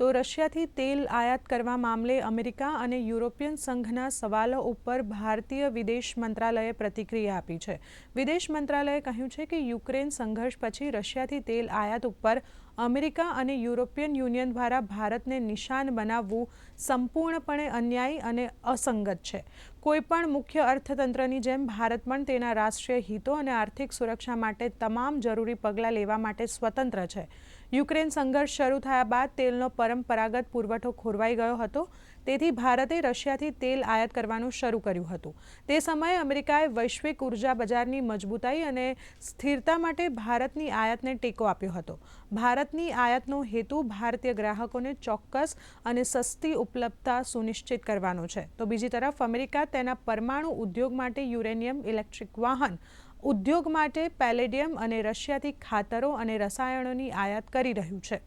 તો રશિયાથી તેલ આયાત કરવા મામલે અમેરિકા અને યુરોપિયન સંઘના સવાલો ઉપર ભારતીય વિદેશ મંત્રાલયે પ્રતિક્રિયા આપી છે. વિદેશ મંત્રાલયે કહ્યું છે કે યુક્રેન સંઘર્ષ પછી રશિયાથી તેલ આયાત ઉપર અમેરિકા અને યુરોપિયન યુનિયન દ્વારા ભારતને નિશાન બનાવવું સંપૂર્ણપણે અન્યાયી અને અસંગત છે. કોઈપણ મુખ્ય અર્થતંત્રની જેમ ભારત પણ તેના રાષ્ટ્રીય હિતો અને આર્થિક સુરક્ષા માટે તમામ જરૂરી પગલાં લેવા માટે સ્વતંત્ર છે. યુક્રેન સંઘર્ષ શરૂ થયા બાદ તેલનો પરંપરાગત પુરવઠો ખોરવાઈ ગયો હતો. તેથી ભારતે રશિયાથી તેલ આયાત કરવાનું શરૂ કર્યું હતું. તે સમયે અમેરિકાએ વૈશ્વિક ઊર્જા બજારની મજબૂતાઈ અને સ્થિરતા માટે ભારતની આયાતને ટેકો આપ્યો હતો. ભારતની આયાતનો હેતુ ભારતીય ગ્રાહકોને ચોક્કસ અને સસ્તી ઉપલબ્ધતા સુનિશ્ચિત કરવાનો છે. તો બીજી તરફ અમેરિકા તેના પરમાણુ ઉદ્યોગ માટે યુરેનિયમ ઇલેક્ટ્રિક વાહન ઉદ્યોગ માટે પેલેડિયમ અને રશિયાથી ખાતરો અને રસાયણોની આયાત કરી રહ્યું છે.